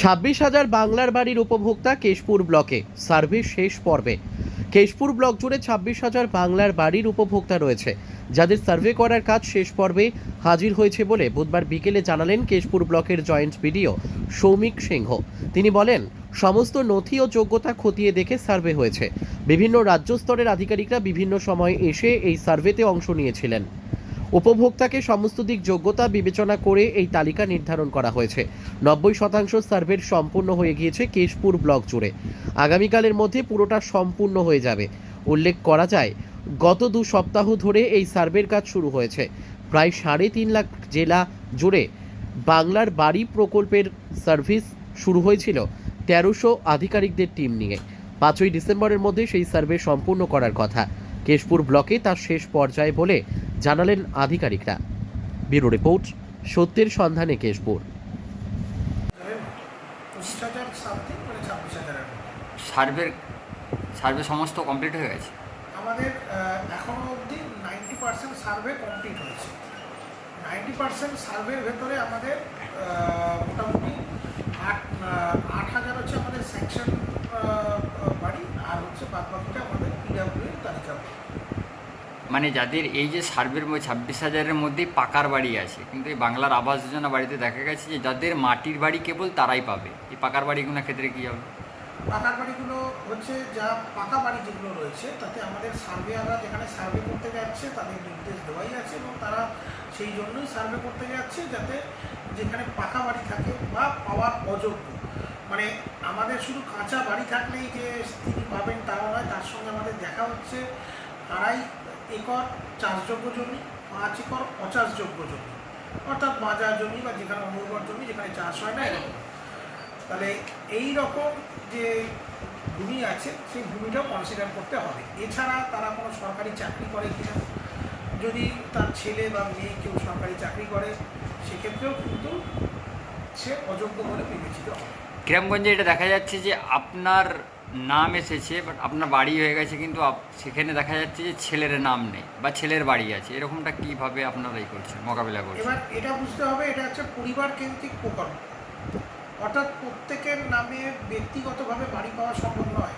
ছাব্বিশ হাজার বাংলার বাড়ির উপভোক্তা কেশপুর ব্লকে। সার্ভে শেষ পর্বে। কেশপুর ব্লক জুড়ে ছাব্বিশ হাজার বাংলার বাড়ির উপভোক্তা রয়েছে। যাদের সার্ভে করার কাজ শেষ পর্বে হাজির হয়েছে বলে বুধবার বিকেলে জানালেন কেশপুর ব্লকের জয়েন্ট বিডিও সৌমিক সিংহ। তিনি বলেন, সমস্ত নথি ও যোগ্যতা খতিয়ে দেখে সার্ভে হয়েছে। বিভিন্ন রাজ্য স্তরের আধিকারিকরা বিভিন্ন সময় এসে এই সার্ভেতে অংশ নিয়েছিলেন। উপভোক্তাকে সমস্ত দিক যোগ্যতা বিবেচনা করে এই তালিকা নির্ধারণ করা হয়েছে। নব্বই শতাংশ সার্ভের সম্পূর্ণ হয়ে গিয়েছে কেশপুর ব্লক জুড়ে। আগামীকালের মধ্যে পুরোটা সম্পূর্ণ হয়ে যাবে। উল্লেখ করা যায়, গত দু সপ্তাহ ধরে এই সার্ভের কাজ শুরু হয়েছে। প্রায় সাড়ে তিন লাখ জেলা জুড়ে বাংলার বাড়ি প্রকল্পের সার্ভিস শুরু হয়েছিল তেরোশো আধিকারিকদের টিম নিয়ে। পাঁচই ডিসেম্বরের মধ্যে সেই সার্ভে সম্পূর্ণ করার কথা। কেশপুর ব্লকে তার শেষ পর্যায়ে বলে জানালেন আধিকারিকরা। ব্যুরো রিপোর্ট সত্যের সন্ধানে কেশপুর। মানে। সার্ভের সার্ভে সমস্ত কমপ্লিট হয়ে গেছে? আমাদের আহ, এখনও অবধি নাইনটি পার্সেন্ট সার্ভে কমপ্লিট হয়েছে। নাইনটি পার্সেন্ট সার্ভের ভেতরে আমাদের মোটামুটি আট আহ, আট হাজার হচ্ছে আমাদের স্যাংশন বাড়ি আর হচ্ছে বাদ বাকিটা আমাদের পিডাব্লিউ এর তালিকা মানে যাদের এই যে সার্ভের মধ্যে ছাব্বিশ হাজারের মধ্যেই পাকার বাড়ি আছে, কিন্তু এই বাংলার আবাস যোজনা বাড়িতে দেখা গেছে যে যাদের মাটির বাড়ি কেবল তারাই পাবে। এই পাকার বাড়িগুলোর ক্ষেত্রে কী হবে? পাকা বাড়িগুলো হচ্ছে যা পাকা বাড়ি যেগুলো রয়েছে, তাতে আমাদের সার্ভেয়াররা যেখানে সার্ভে করতে যাচ্ছে তাদের নির্দেশ দেওয়াই আছে এবং তারা সেই জন্যই সার্ভে করতে যাচ্ছে যাতে যেখানে পাকা বাড়ি থাকে বা পাওয়ার অযোগ্য। মানে আমাদের শুধু কাঁচা বাড়ি থাকলেই যে তিনি পাবেন তাও নয়, তার সঙ্গে আমাদের দেখা হচ্ছে আড়াই একর চাষযোগ্য জমি, পাঁচ একর অচাষযোগ্য জমি। অর্থাৎ বাজার জমি বা যেখানে অনুর্বর জমি, যেখানে চাষ হয় না এরকম। তাহলে এই রকম যে ভূমি আছে, সেই ভূমিটাও কনসিডার করতে হবে। এছাড়া তারা কোনো সরকারি চাকরি করে কিনা। যদি তার ছেলে বা মেয়ে কেউ সরকারি চাকরি করে, সেক্ষেত্রেও কিন্তু সে অযোগ্য বলে বিবেচিত হবে। গ্রামগঞ্জে এটা দেখা যাচ্ছে যে আপনার নাম এসেছে বাট আপনার বাড়ি হয়ে গেছে, কিন্তু সেখানে দেখা যাচ্ছে যে ছেলের নাম নেই বা ছেলের বাড়ি আছে। এরকমটা কীভাবে আপনারা এই করছেন, মোকাবিলা করছেন? এবার এটা বুঝতে হবে, এটা হচ্ছে পরিবার কেন্দ্রিক প্রকল্প অর্থাৎ প্রত্যেকের নামে ব্যক্তিগতভাবে বাড়ি পাওয়া সম্ভব নয়।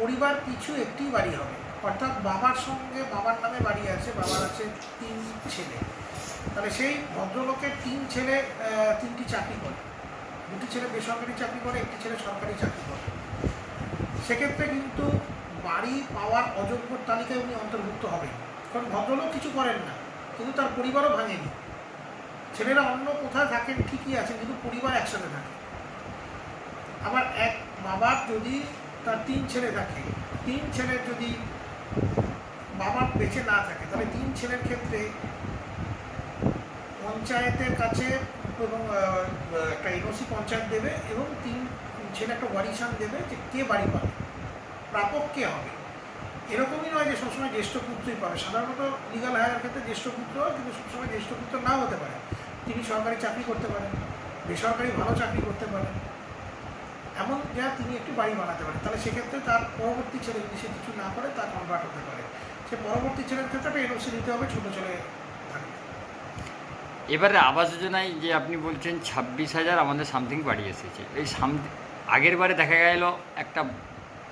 পরিবার পিছু একটি বাড়ি হবে। অর্থাৎ বাবার সঙ্গে বাবার নামে বাড়ি আছে, বাবার আছে তিন ছেলে। তাহলে সেই ভদ্রলোকের তিন ছেলে তিনটি চাকরি করে। দুটি ছেলে বেসরকারি চাকরি করে, একটি ছেলে সরকারি চাকরি করে। সেক্ষেত্রে কিন্তু বাড়ি পাওয়ার অযোগ্য তালিকায় উনি অন্তর্ভুক্ত হবেন। কারণ ভদ্রলোক কিছু করেন না, কিন্তু তার পরিবারও ভাঙেনি। ছেলেরা অন্য কোথায় থাকেন, ঠিকই আছে কিন্তু পরিবার একসাথে থাকে। আবার এক বাবার যদি তার তিন ছেলে থাকে, তিন ছেলের যদি বাবা বেঁচে না থাকে, তাহলে তিন ছেলের ক্ষেত্রে পঞ্চায়েতের কাছে এবং একটা এনওসি পঞ্চায়েত দেবে এবং তিন ছেলে একটা ওয়ারিশান দেবে যে কে বাড়ি পাবে। প্রাপক কে হবে। এরকমই নয় যে সবসময় জ্যেষ্ঠ পুত্রই পাবে। সাধারণত লিগাল হায়ার ক্ষেত্রে জ্যেষ্ঠ পুত্র হয়, কিন্তু সবসময় জ্যেষ্ঠ পুত্র নাও হতে পারে। তিনি সরকারি চাকরি করতে পারেন বেসরকারি ভালো চাকরি করতে পারেন। এমন যা তিনি একটু বাড়ি বানাতে পারেন। তাহলে সেক্ষেত্রে তার পরবর্তী ছেলে যদি সে কিছু না করে তা কনভার্ট হতে পারে। সে পরবর্তী ছেলের ক্ষেত্রে একটা এনওসি দিতে হবে ছোটো ছেলে এবারে আবাস যোজনায় যে আপনি বলছেন ছাব্বিশ হাজার আমাদের সামথিং বাড়ি এসেছে। এই সাম আগের বারে দেখা গেল একটা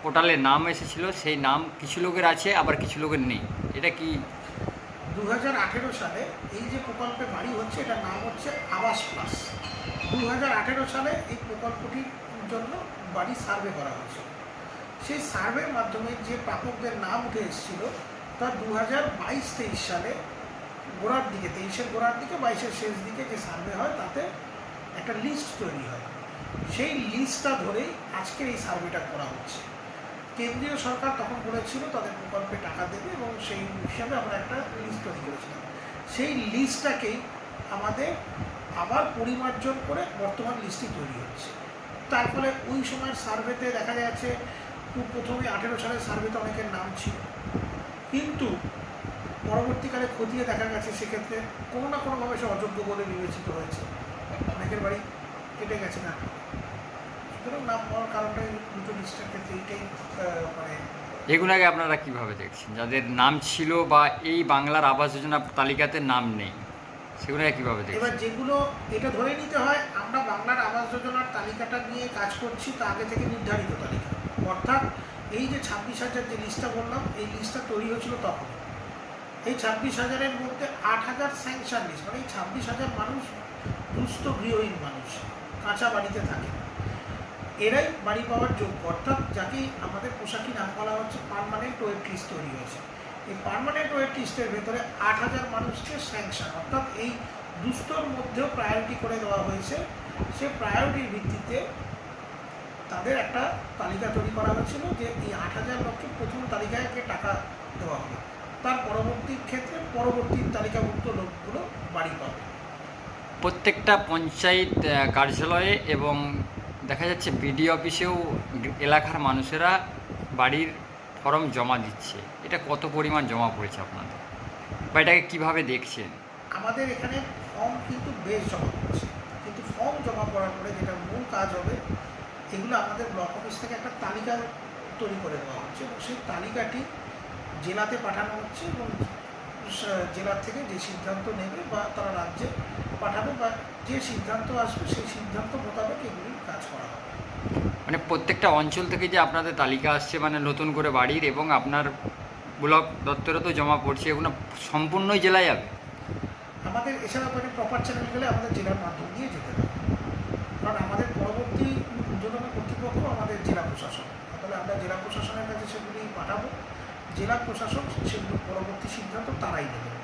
পোর্টালে নাম এসেছিল, সেই নাম কিছু লোকের আছে, আবার কিছু লোকের নেই। এটা কি? দু হাজার আঠেরো সালে এই যে প্রকল্পে বাড়ি হচ্ছে, এটার নাম হচ্ছে আবাস প্লাস। দু হাজার আঠেরো সালে এই প্রকল্পটির জন্য বাড়ি সার্ভে করা হয়েছে। সেই সার্ভের মাধ্যমে যে প্রাপকদের নাম উঠে এসেছিল তা দু হাজার বাইশ তেইশ সালে গোড়ার দিকে, তেইশের গোড়ার দিকে, বাইশের শেষ দিকে যে সার্ভে হয়, তাতে একটা লিস্ট তৈরি হয়। সেই লিস্টটা ধরেই আজকের এই সার্ভেটা করা হচ্ছে। কেন্দ্রীয় সরকার তখন বলেছিল তাদের প্রকল্পে টাকা দেবে এবং সেই হিসাবে আমরা একটা লিস্ট তৈরি করেছিলাম। সেই লিস্টটাকেই আমাদের আবার পরিমার্জন করে বর্তমান লিস্টটি তৈরি হচ্ছে। তার ফলে ওই সময়ের সার্ভেতে দেখা যাচ্ছে প্রথমে আঠেরো সালের সার্ভেতে অনেকের নাম ছিল। কিন্তু পরবর্তীকালে খতিয়ে দেখা গেছে সেক্ষেত্রে কোনো না কোনোভাবে সে অযোগ্য বলে বিবেচিত হয়েছে। অনেকের বাড়ি কেটে গেছে না। নাম পাওয়ার কারণটা এই দুটো লিস্টের ক্ষেত্রে এইটাই মানে এগুলোকে আপনারা কীভাবে দেখছেন? যাদের নাম ছিল বা এই বাংলার আবাস যোজনা তালিকাতে নাম নেই সেগুলোকে কীভাবে এবার যেগুলো এটা ধরে নিতে হয় আমরা আমরা বাংলার আবাস যোজনার তালিকাটা নিয়ে কাজ করছি তা আগে থেকে নির্ধারিত তালিকা। অর্থাৎ এই যে ছাব্বিশ হাজার যে লিস্টটা বললাম এই লিস্টটা তৈরি হয়েছিল তখন। এই ছাব্বিশ হাজারের মধ্যে আট হাজার স্যাংশন লিস্ট মানে এই ছাব্বিশ হাজার মানুষ দুস্থ গৃহহীন মানুষ কাঁচা বাড়িতে থাকে। এরাই বাড়ি পাওয়ার যোগ্য। অর্থাৎ যাকে আমাদের পোশাকি নাম বলা হচ্ছে পার্মানেন্ট ওয়েট লিস্ট তৈরি হয়েছে। এই পার্মানেন্ট ওয়েট লিস্টের ভেতরে আট হাজার মানুষকে স্যাংশন অর্থাৎ এই দুস্থর মধ্যেও প্রায়োরিটি করে দেওয়া হয়েছে। সে প্রায়োরিটির ভিত্তিতে তাদের একটা তালিকা তৈরি করা হয়েছিল যে এই আট হাজার লোককে প্রথম তালিকায় টাকা দেওয়া হবে। তার পরবর্তী ক্ষেত্রে পরবর্তী তালিকাভুক্ত লোকগুলো বাড়ি পাবে। প্রত্যেকটা পঞ্চায়েত কার্যালয়ে এবং দেখা যাচ্ছে বিডি অফিসেও এলাকার মানুষেরা বাড়ির ফর্ম জমা দিচ্ছে। এটা কত পরিমাণ জমা পড়েছে আপনাদের? বা এটাকে কীভাবে দেখছেন? আমাদের এখানে ফর্ম কিন্তু বেশ জমা পড়ছে। কিন্তু ফর্ম জমা পড়ার পরে যেটা মূল কাজ হবে, এগুলো আমাদের ব্লক অফিস থেকে একটা তালিকা তৈরি করে দেওয়া হচ্ছে এবং সেই তালিকাটি জেলাতে পাঠানো হচ্ছে এবং জেলার থেকে যে সিদ্ধান্ত নেবে বা তারা রাজ্যে পাঠাবে বা যে সিদ্ধান্ত আসবে সেই সিদ্ধান্ত মোতাবেক এগুলি কাজ করা হবে। মানে প্রত্যেকটা অঞ্চল থেকে যে আপনাদের তালিকা আসছে মানে নতুন করে বাড়ির এবং আপনার ব্লক দপ্তরে তো জমা পড়ছে এগুলো সম্পূর্ণই জেলায় যাবে? আমাদের এছাড়া মানে প্রপার চ্যানেল গেলে আমাদের জেলার মাধ্যম দিয়ে যেতে হবে। কারণ আমাদের পরবর্তী যোজনা কর্তৃপক্ষ আমাদের জেলা প্রশাসন। তাহলে আমরা জেলা প্রশাসনের কাছে সেগুলি পাঠাবো। জেলা প্রশাসক সেগুলো পরবর্তী সিদ্ধান্ত তারাই নেবে।